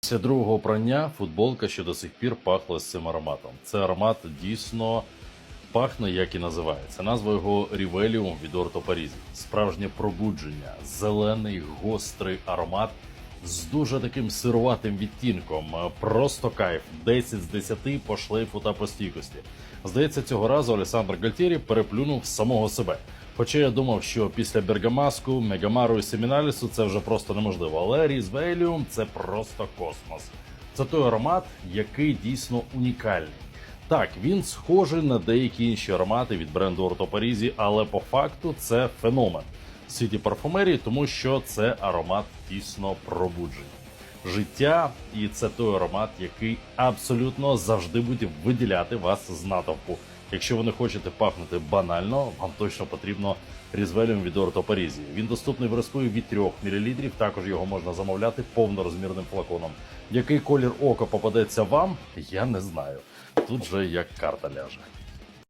Після другого прання футболка ще до сих пір пахла з цим ароматом. Це аромат дійсно пахне, як і називається. Назва його Рівеліум від Орто Парізі. Справжнє пробудження, зелений гострий аромат з дуже таким сируватим відтінком. Просто кайф. 10 з 10 по шлейфу та по стійкості. Здається, цього разу Олександр Гальтєрі переплюнув самого себе. Хоча я думав, що після Бергамаску, Мегамару і Семіналісу це вже просто неможливо. Але Різвеліум це просто космос. Це той аромат, який дійсно унікальний. Так, він схожий на деякі інші аромати від бренду Орто Парізі, але по факту це феномен в світі парфумерії, тому що це аромат дійсно пробудження. Життя, і це той аромат, який абсолютно завжди буде виділяти вас з натовпу. Якщо ви не хочете пахнути банально, вам точно потрібно різвеліум від Орто Парізі. Він доступний в розпиві від 3 мл, також його можна замовляти повнорозмірним флаконом. Який колір ока попадеться вам, я не знаю. Тут же як карта ляже.